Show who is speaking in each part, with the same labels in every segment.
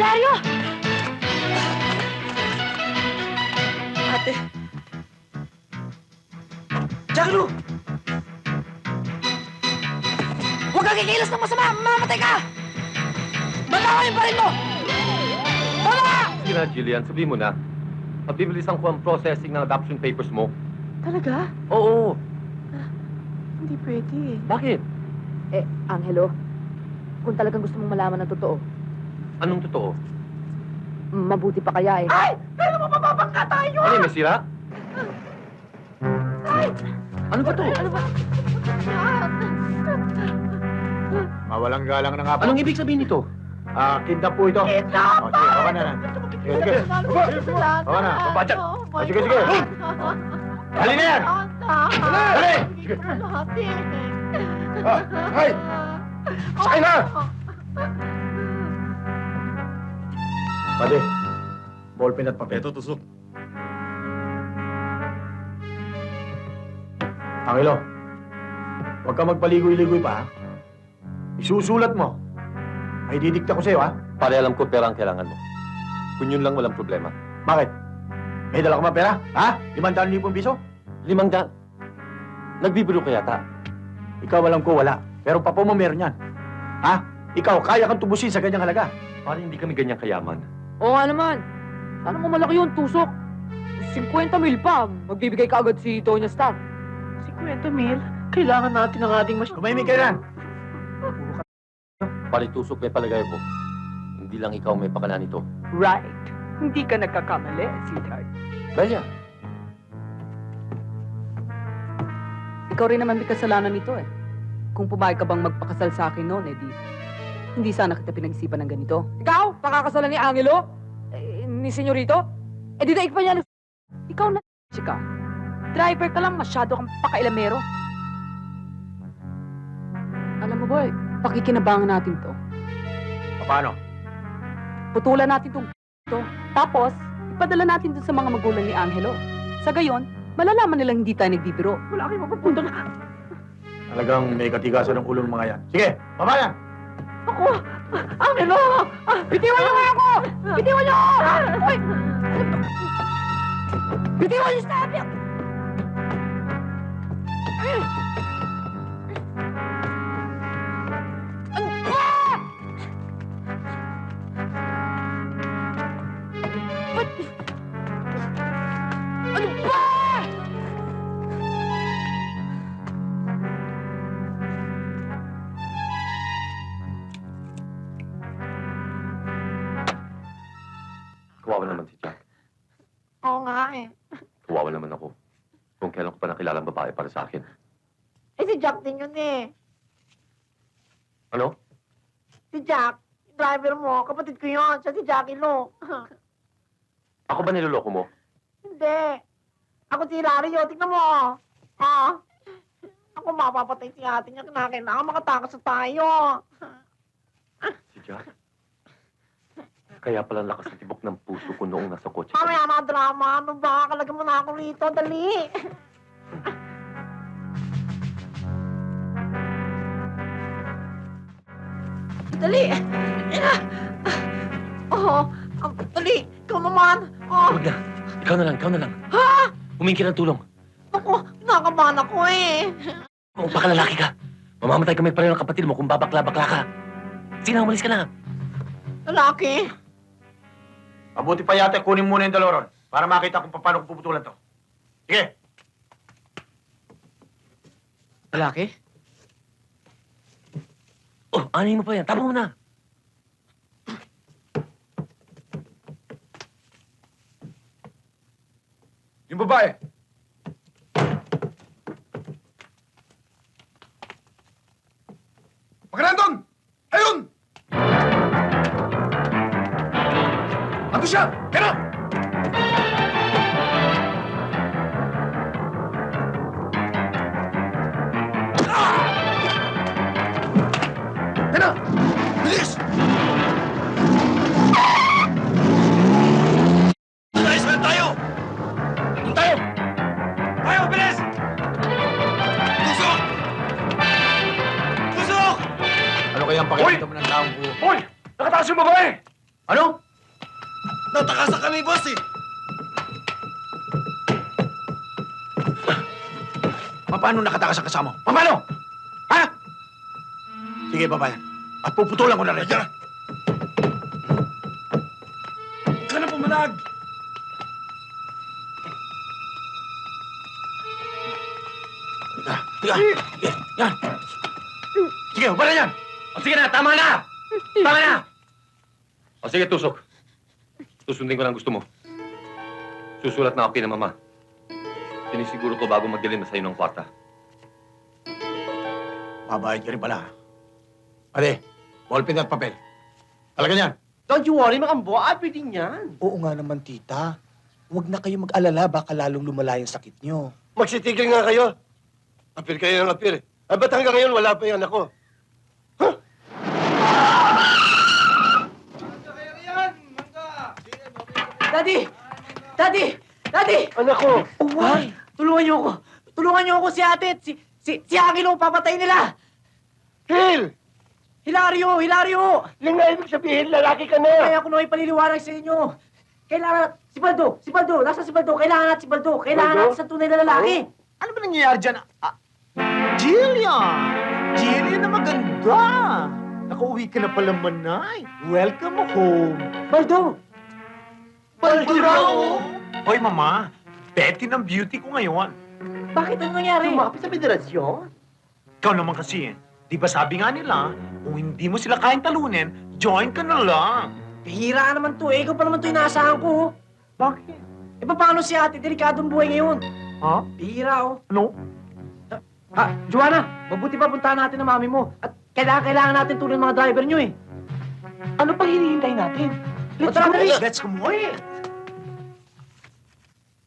Speaker 1: Hilario!
Speaker 2: Ate. Jackie Lou! Huwag kang kikilos ng masama! Mamamatay ka! Batawa yung parin mo! Tama!
Speaker 3: Sige na, Jillian, sabihin mo na. Mabibilisan ko ang processing ng adoption papers mo.
Speaker 1: Talaga?
Speaker 3: Oo,
Speaker 1: Hindi pwede eh.
Speaker 3: bakit?
Speaker 1: Eh, Angelo, kung talagang gusto mong malaman ng totoo,
Speaker 3: Anong totoo?
Speaker 1: mabuti pa kaya eh.
Speaker 2: Ay! Pero mapapapangka tayo!
Speaker 3: Ano yung may sira? Ano ba to?
Speaker 1: Ano ba?
Speaker 4: Mawalang galang na nga po.
Speaker 3: Anong ibig sabihin nito?
Speaker 4: Ah, kidnap po ito.
Speaker 2: Kidnap!
Speaker 4: Oh, sige, baka na na. Sige, sige. Baka na. Baba dyan. Oh, sige, sige. Dali na yan! Dali! Sige. Ah, hay! Sakay na! Pwede. Ballpen at papel.
Speaker 5: Ito, tusok.
Speaker 4: Angelo, huwag ka magpaligoy-ligoy pa, ha? Isusulat mo. May didikta ko sa'yo, ha?
Speaker 3: Pare, alam ko pera ang kailangan mo. Kung yun lang, walang problema.
Speaker 4: Bakit? May dala ka ba pera? Ha? Limandaan libong piso?
Speaker 3: Limang daan. Nagbibiro ka yata.
Speaker 4: Ikaw alam ko wala. Pero papo mo meron yan. Ha? Ikaw, kaya kang tubusin sa ganyang halaga.
Speaker 3: Pare, hindi kami ganyang kayaman.
Speaker 1: Oo nga naman. Sana mo malaki yung tusok. 50 mil pa. Magbibigay ka agad si Tonya Star.
Speaker 2: 50 mil? Kailangan natin ng ating mas...
Speaker 4: Tumahimik ka na.
Speaker 3: Pare, tusok may palagay ko. Hindi lang ikaw may pakala nito.
Speaker 2: Right. Hindi ka nagkakamali, sweetheart.
Speaker 3: Belia,
Speaker 6: Ikaw rin naman may kasalanan nito eh. Kung pumayag ka bang magpakasal sa akin noon, eh di, hindi sana kita pinag-isipan ng ganito.
Speaker 1: Ikaw, pakakasalan ni Angelo? Eh, ni Senyorito? Eh, di daig pa niya.
Speaker 6: Ikaw na, chika. Driver ka lang, masyado kang pakailamero. Alam mo boy, pakikinabangan natin to.
Speaker 4: Paano?
Speaker 6: Putulan natin tong to. Tapos, ipadala natin dun sa mga magulang ni Angelo. Sa gayon, malalaman nilang hindi tayo nagbibiro.
Speaker 2: Wala kayong mapupunta na.
Speaker 4: Talagang may katigasan ng ulo ng mga yan. Sige, baba
Speaker 2: Ako! Angelo!
Speaker 1: Bitiwan niyo nga ako! Bitiwan niyo ako! Bitiwan niyo sa akin!
Speaker 3: Kawawa naman si Jack.
Speaker 2: Oo nga eh.
Speaker 3: Kawawa naman ako. Kung kailan ko pa nakilala ang babae para sa akin.
Speaker 2: Eh si Jack din yun eh.
Speaker 3: Ano?
Speaker 2: Si Jack, driver mo, kapatid ko yun. Siya si Jackie Lou.
Speaker 3: Ako ba niloloko mo?
Speaker 2: Hindi. Ako si Hilario. Tingnan mo. Ah. Ako mapapatay si ate niya. Kinakailangan makatakas na tayo.
Speaker 3: Si Jack? Kaya pala lakas ng tibok ng puso ko noong nasa kotse. kami.
Speaker 2: Mamaya na drama. Ano ba? Kalagyan mo na ako rito. Dali. Dali. Oh, ang dali. Ikaw naman. Oh,
Speaker 3: Huwag na. Ikaw na lang, ikaw na lang.
Speaker 2: ha?
Speaker 3: Humingi ka ng tulong.
Speaker 2: Ako, nakabahan ako eh.
Speaker 3: Kung baka lalaki ka, mamamatay kami pareho ng kapatid mo kung babakla-bakla ka. Sige na, umalis ka na.
Speaker 2: Lalaki.
Speaker 4: Mabuti pa yata kunin muna yung daloron para makita kung paano ko puputulan to. Sige.
Speaker 2: Lalaki?
Speaker 3: Oh, anin mo pa yan. Tama mo na.
Speaker 5: Yung babae. Ando siya! Kaya Kaya Bilis! Ayos na tayo! Doon tayo! Tayo, bilis! Tusok! Tusok!
Speaker 4: Ano kaya ang pakiramdam ng taong buo?
Speaker 5: Hoy! Nakataas yung babae!
Speaker 4: Ano?
Speaker 7: Natakasan kami, boss eh!
Speaker 4: Paano nakatakas ang kasama? Paano? Ha? Sige, babayan. At puputulan ko na rin.
Speaker 7: Kaya! Huwag ka na pumalag!
Speaker 4: Tiga, tiga. Sige, yan. Sige, wala yan.
Speaker 3: O sige na, tama na! Tama na! O sige, tusok. Susundin ko lang gusto mo. Susulat na ako kina mama. Sinisiguro ko bago magdilim na sa'yo ng kwarta.
Speaker 4: Babayad ka rin pala. Pare, ballpen at papel. Talaga yan.
Speaker 8: Don't you worry, Makambo. Ah, pwede niyan.
Speaker 9: Oo nga naman, tita. Huwag na kayo mag-alala, baka lalong lumala yung sakit nyo.
Speaker 7: Magsitigil nga kayo. Apir kayo ng apir. Eh, ba't hanggang ngayon wala pa yung anak ko?
Speaker 8: Daddy! Daddy! Daddy!
Speaker 7: Anak ko!
Speaker 8: Uway! Tulungan niyo ako! Tulungan niyo ako si ate at si, si, si Angelo papatay nila!
Speaker 7: Phil!
Speaker 8: Hilario! Hilario!
Speaker 7: Yung na ibig sabihin, lalaki ka na!
Speaker 8: Kaya ko na ipaliliwanag sa inyo. Kailangan, si Baldo! Si Baldo! Nasa si Baldo? Kailangan natin si Baldo! Kailangan
Speaker 7: Baldo?
Speaker 8: natin sa tunay na lalaki!
Speaker 4: Ano ba nangyayari dyan? Ah, Jillian! Jillian na maganda! Nakauwi ka na pala, Manay. Welcome home.
Speaker 8: Baldo!
Speaker 4: Baldo Hoy, Mama. Betty ng beauty ko ngayon.
Speaker 8: Bakit ano nangyari?
Speaker 7: sa federasyon?
Speaker 4: Ikaw naman kasi, eh. di ba sabi nga nila, kung hindi mo sila kayang talunin, join ka na lang.
Speaker 8: Bihira ka naman to eh. Ikaw pa naman to inaasahan ko. oh.
Speaker 4: Bakit?
Speaker 8: Eh paano si ate? Delikadong buhay ngayon.
Speaker 4: Ha?
Speaker 8: Bihira oh.
Speaker 4: Ano?
Speaker 8: Ah, Joanna, mabuti pa puntahan natin ang mami mo. At kailangan, kailangan natin tulungan mga driver nyo eh.
Speaker 9: Ano pang hinihintay natin?
Speaker 8: Let's go!
Speaker 4: Let's go, boy.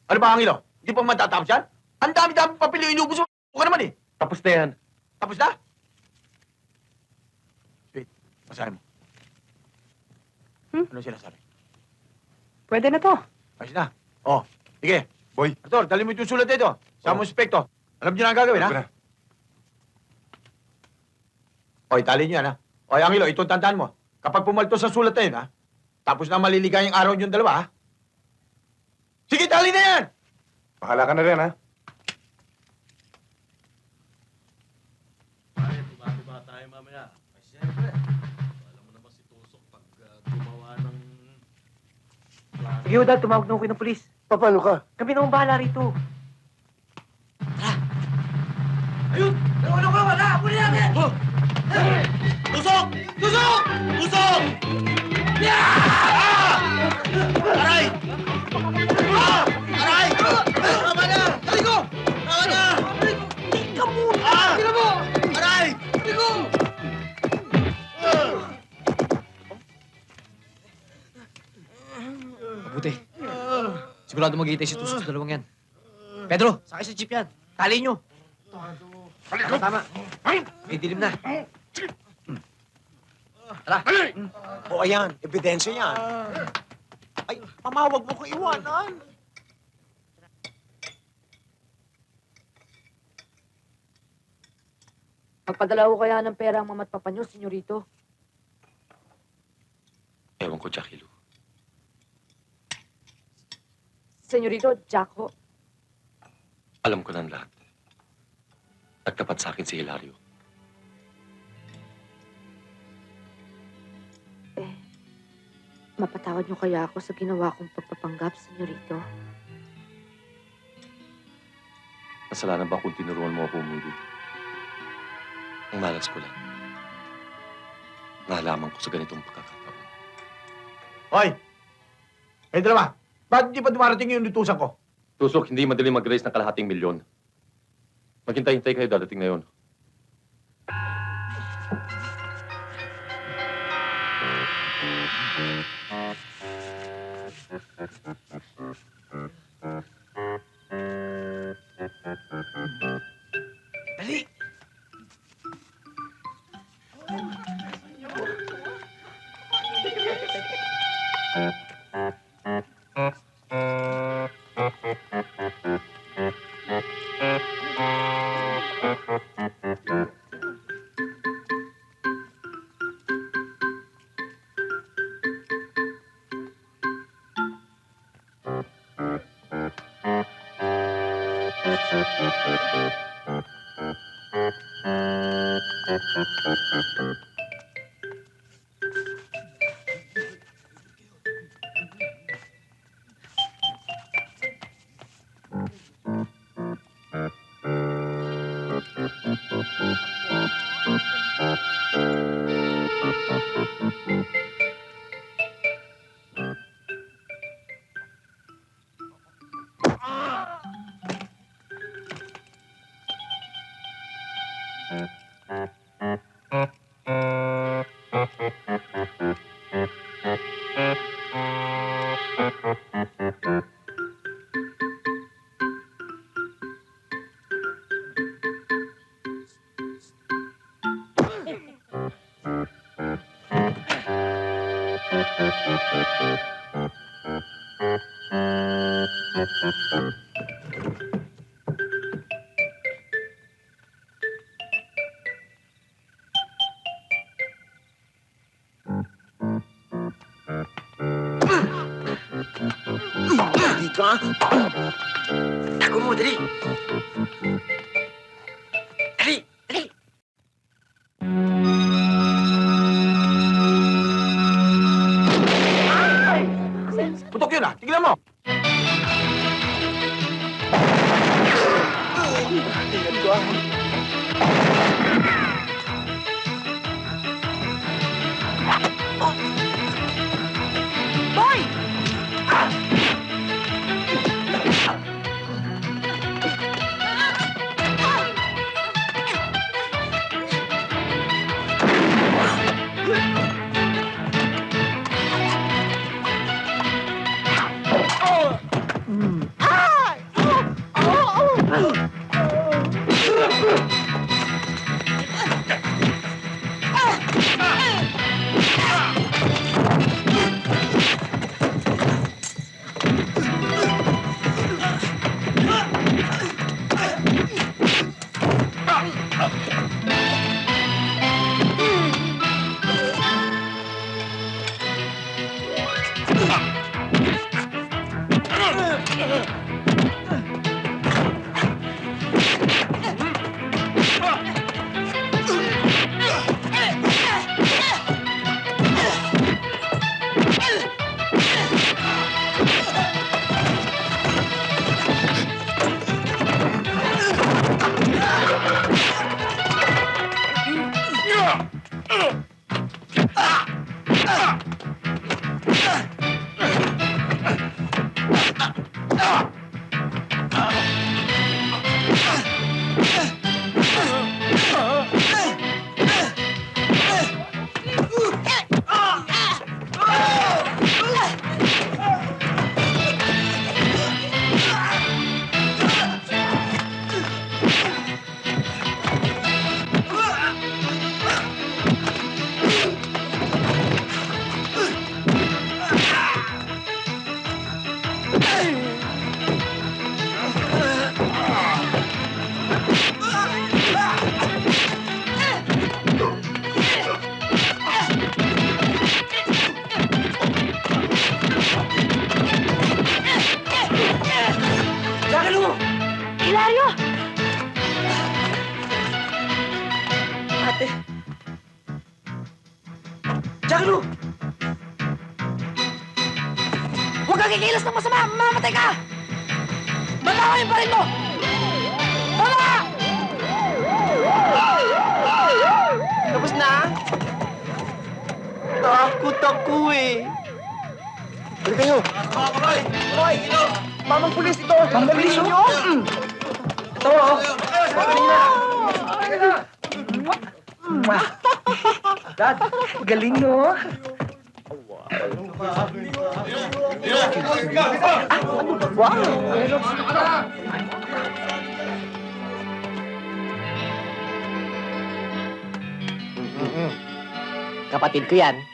Speaker 4: Ano ba, Angelo? Hindi pa matatapos yan? Ang dami-dami papel yung inubos mo. Huwag ka naman eh.
Speaker 3: Tapos na yan.
Speaker 4: Tapos na? Wait, masahin mo.
Speaker 6: Hmm?
Speaker 4: Ano sinasabi?
Speaker 6: Pwede na to.
Speaker 4: Ayos na. Oh, sige.
Speaker 7: Boy.
Speaker 4: Arthur, dali mo yung sulat dito. Sa mo spekto. Alam niyo na ang gagawin, ha? O, itali niyo yan, ha? O, Angelo, ito tandaan mo. Kapag pumalto sa sulat na yun, ha? Tapos na maliligayang araw niyong dalawa, ha? Sige, tali na yan!
Speaker 7: Bahala ka na rin, ha?
Speaker 10: Tayo mamaya? Ay, siyempre. Alam mo naman si Tusok pag ah, gumawa ng plano.
Speaker 8: Sige, Udal, tumawag na ako ng polis.
Speaker 7: Paano ka?
Speaker 8: Kami na ang bahala rito.
Speaker 10: Tusok! Tusok! Tusok! Aray! Ah! Aray! Tama na! Taligo! Tama na! Tika muna! Ah! Tika mo! Aray! Taligo!
Speaker 1: Mabuti. Sigurado mag si Tusok sa dalawang yan.
Speaker 8: Pedro, sakay sa jeep yan. Tali nyo. Tama, tama. May dilim na.
Speaker 9: O ayan, ebidensya yan. Ay, mamawag mo ko iwanan.
Speaker 1: Magpadala ko kaya ng pera ang mama't papa nyo, senyorito.
Speaker 3: Ewan ko, Jackie Lou.
Speaker 1: Senyorito, Jack ho.
Speaker 3: Alam ko na ang lahat. Nagtapat sa akin si Hilario.
Speaker 1: Mapatawad nyo kaya ako sa ginawa kong pagpapanggap, senyorito?
Speaker 3: Kasalanan ba kung tinuruan mo ako umili? Ang malas ko lang. Nalaman ko sa ganitong pagkakataon.
Speaker 4: Hoy! Kayo dalawa, bakit hindi pa dumarating yung lutusan ko?
Speaker 3: Tusok, hindi madali mag-raise ng kalahating milyon. Maghintay-hintay kayo, dadating na yun.
Speaker 8: Dali!
Speaker 11: ka. Tago mo. Dali, Takot ako eh. Balik kayo.
Speaker 8: Roy! Mamang pulis ito! Mamang pulis nyo? Ito oh! Galing na! Dad, galing no? Kapatid ko yan.